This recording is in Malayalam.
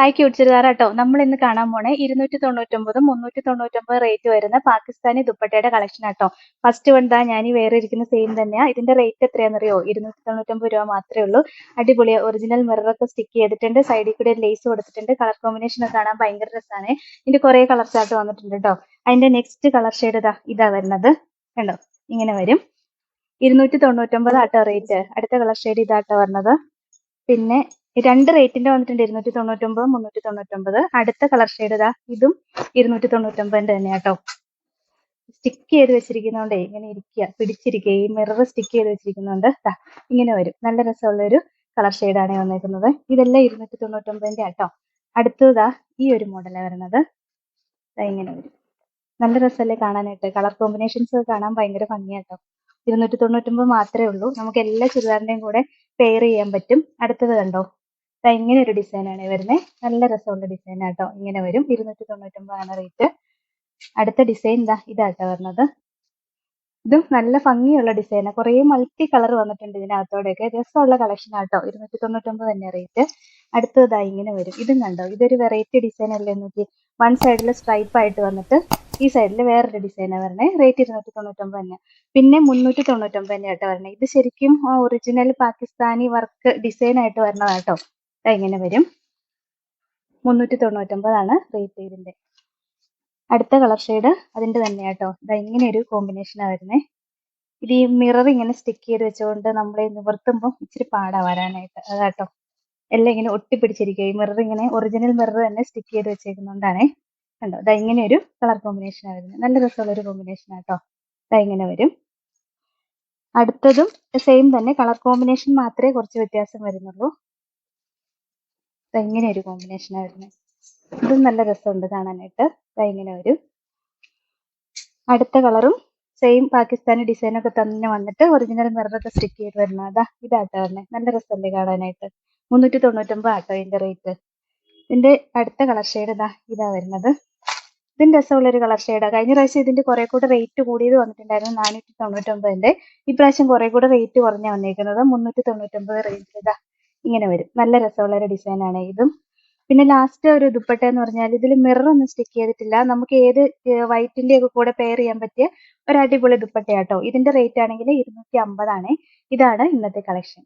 ഹായ് ക്യൂട്ട് നമ്മൾ ഇന്ന് കാണാൻ പോണേ ഇരുന്നൂറ്റി തൊണ്ണൂറ്റൊമ്പതും മുന്നൂറ്റി തൊണ്ണൂറ്റൊമ്പത് റേറ്റ് വരുന്ന പാകിസ്ഥാനി ദുപ്പട്ടയുടെ കളക്ഷൻ ആട്ടോ ഫസ്റ്റ് വൺ ദാ ഞാൻ ഈ വേറെ ഇരിക്കുന്ന സെയിം തന്നെയാ. ഇതിന്റെ റേറ്റ് എത്രയാണെന്നറിയോ ഇരുന്നൂറ്റി തൊണ്ണൂറ്റൊമ്പത് രൂപ മാത്രമേ ഉള്ളൂ. അടിപൊളി ഒറിജിനൽ മിററൊക്കെ സ്റ്റിക്ക് ചെയ്തിട്ടുണ്ട്. സൈഡിൽ കൂടി ലേസ് കൊടുത്തിട്ടുണ്ട്. കളർ കോമ്പിനേഷൻ കാണാൻ ഭയങ്കര രസമാണ് ഇതിന്റെ കുറെ കളർ ആയിട്ട് വന്നിട്ടുണ്ട് കേട്ടോ അതിന്റെ നെക്സ്റ്റ് കളർ ഷെയ്ഡ് ഇതാ ഇതാ വരുന്നത്. കണ്ടോ? ഇങ്ങനെ വരും. ഇരുന്നൂറ്റി തൊണ്ണൂറ്റൊമ്പത് ആട്ടോ റേറ്റ് അടുത്ത കളർ ഷെയ്ഡ് ഇതാട്ടോ വരുന്നത്. പിന്നെ രണ്ട് റേറ്റിന്റെ വന്നിട്ടുണ്ട്. ഇരുന്നൂറ്റി തൊണ്ണൂറ്റൊമ്പത് മുന്നൂറ്റി തൊണ്ണൂറ്റൊമ്പത് അടുത്ത കളർ ഷെയ്ഡ് ഇതാ. ഇതും ഇരുന്നൂറ്റി തൊണ്ണൂറ്റൊമ്പതിന്റെ തന്നെ കേട്ടോ സ്റ്റിക്ക് ചെയ്ത് വെച്ചിരിക്കുന്നോണ്ടേ ഇങ്ങനെ ഇരിക്കുക പിടിച്ചിരിക്കുക ഈ മിറർ സ്റ്റിക്ക് ചെയ്ത് വെച്ചിരിക്കുന്നോണ്ട് ഇങ്ങനെ വരും. നല്ല രസമുള്ള ഒരു കളർ ഷെയ്ഡാണ് വന്നിരിക്കുന്നത് ഇതെല്ലാം ഇരുന്നൂറ്റി തൊണ്ണൂറ്റൊമ്പതിന്റെ ആട്ടോ. അടുത്തതാ ഈ ഒരു മോഡലാണ് വരുന്നത് ഇങ്ങനെ വരും. നല്ല രസമല്ലേ കാണാനായിട്ട്. കളർ കോമ്പിനേഷൻസ് കാണാൻ ഭയങ്കര ഭംഗിയാട്ടോ ഇരുന്നൂറ്റി തൊണ്ണൂറ്റൊമ്പത് മാത്രമേ ഉള്ളൂ. നമുക്ക് എല്ലാ ചുരിദാറിന്റെയും കൂടെ പെയർ ചെയ്യാൻ പറ്റും. അടുത്തത് കണ്ടോ? ദാ ഇങ്ങനെ ഒരു ഡിസൈനാണ് വരുന്നത് നല്ല രസമുള്ള ഡിസൈൻ ആട്ടോ. ഇങ്ങനെ വരും. ഇരുന്നൂറ്റി തൊണ്ണൂറ്റൊമ്പതാണ് റേറ്റ് അടുത്ത ഡിസൈൻ ഇതാ ഇതാട്ടോ വരുന്നത്. ഇതും നല്ല ഭംഗിയുള്ള ഡിസൈനാണ് കുറേ മൾട്ടി കളർ വന്നിട്ടുണ്ട് ഇതിനകത്തോടെയൊക്കെ. രസമുള്ള കളക്ഷൻ ആട്ടോ. ഇരുന്നൂറ്റി തൊണ്ണൂറ്റൊമ്പത് തന്നെ റേറ്റ് അടുത്തതായി ഇങ്ങനെ വരും. ഇതും കണ്ടോ? ഇതൊരു വെറൈറ്റി ഡിസൈൻ അല്ലേ? നോക്കി വൺ സൈഡിൽ സ്ട്രൈപ്പ് ആയിട്ട് വന്നിട്ട് ഈ സൈഡിൽ വേറൊരു ഡിസൈനാണ് വരണേ. റേറ്റ് ഇരുന്നൂറ്റി തൊണ്ണൂറ്റൊമ്പത് തന്നെ. പിന്നെ മുന്നൂറ്റി തൊണ്ണൂറ്റൊമ്പത് തന്നെ ആട്ടോ വരണേ. ഇത് ശരിക്കും ഒറിജിനൽ പാകിസ്ഥാനി വർക്ക് ഡിസൈൻ ആയിട്ട് വരണതാട്ടോ കേട്ടോ. ഇങ്ങനെ വരും. മുന്നൂറ്റി തൊണ്ണൂറ്റൊമ്പതാണ് റേറ്റ് ഇതിന്റെ. അടുത്ത കളർ ഷെയ്ഡ് അതിന്റെ തന്നെ കേട്ടോ. ഇതാ ഇങ്ങനെ ഒരു കോമ്പിനേഷനാണ് വരുന്നത് ഇത് ഈ മിറർ ഇങ്ങനെ സ്റ്റിക്ക് ചെയ്ത് വെച്ചുകൊണ്ട് നമ്മളെ നിവർത്തുമ്പോൾ ഇച്ചിരി പാടാ വരാനായിട്ട്. അതാട്ടോ എല്ലാം ഇങ്ങനെ ഒട്ടിപ്പിടിച്ചിരിക്കുക ഈ മിറർ ഇങ്ങനെ ഒറിജിനൽ മിറർ തന്നെ സ്റ്റിക്ക് ചെയ്ത് വെച്ചേക്കുന്നതുകൊണ്ടാണേ കണ്ടോ? ഇതാ ഇങ്ങനെ ഒരു കളർ കോമ്പിനേഷനാണ് വരുന്നത്. നല്ല രസമുള്ള ഒരു കോമ്പിനേഷൻ ആട്ടോ. ഇതാ ഇങ്ങനെ വരും. അടുത്തതും സെയിം തന്നെ. കളർ കോമ്പിനേഷൻ മാത്രമേ കുറച്ച് വ്യത്യാസം വരുന്നുള്ളൂ. ഇങ്ങനെ ഒരു കോമ്പിനേഷനാണ് വരുന്നത്. ഇതും നല്ല രസമുണ്ട് കാണാനായിട്ട്. ഇങ്ങനെ വരും. അടുത്ത കളറും സെയിം പാകിസ്ഥാനി ഡിസൈൻ ഒക്കെ തന്നെ വന്നിട്ട് ഒറിജിനൽ മിററൊക്കെ സ്റ്റിക്ക് ചെയ്ത് വരുന്നത്. അതാ ഇതാട്ടോ വരുന്നത് നല്ല രസമല്ലേ കാണാനായിട്ട്. മുന്നൂറ്റി തൊണ്ണൂറ്റൊമ്പത് ആട്ടോ ഇതിന്റെ റേറ്റ് ഇതിന്റെ അടുത്ത കളർ ഷെയ്ഡ് ഇതാ ഇതാ വരുന്നത്. ഇതിന്റെ രസമുള്ളൊരു കളർ ഷെയ്ഡാണ് കഴിഞ്ഞ പ്രാവശ്യം ഇതിന്റെ കുറെ കൂടെ റേറ്റ് കൂടിയത് വന്നിട്ടുണ്ടായിരുന്നു നാനൂറ്റി തൊണ്ണൂറ്റൊമ്പതിന്റെ ഇപ്രാവശ്യം കുറെ കൂടെ റേറ്റ് കുറഞ്ഞ വന്നേക്കുന്നത് മുന്നൂറ്റി തൊണ്ണൂറ്റൊമ്പത് റേഞ്ചിൽ ഇതാ ഇങ്ങനെ വരും. നല്ല രസമുള്ളൊരു ഡിസൈൻ ആണ് ഇതും. പിന്നെ ലാസ്റ്റ് ഒരു ദുപ്പട്ട എന്ന് പറഞ്ഞാൽ ഇതിൽ മിറർ ഒന്നും സ്റ്റിക്ക് ചെയ്തിട്ടില്ല. നമുക്ക് ഏത് വൈറ്റിന്റെ ഒക്കെ കൂടെ പെയർ ചെയ്യാൻ പറ്റിയ ഒരു അടിപൊളി ദുപ്പട്ടയാട്ടോ. ഇതിന്റെ റേറ്റ് ആണെങ്കിൽ ഇരുന്നൂറ്റി അമ്പതാണ് ഇതാണ് ഇന്നത്തെ കളക്ഷൻ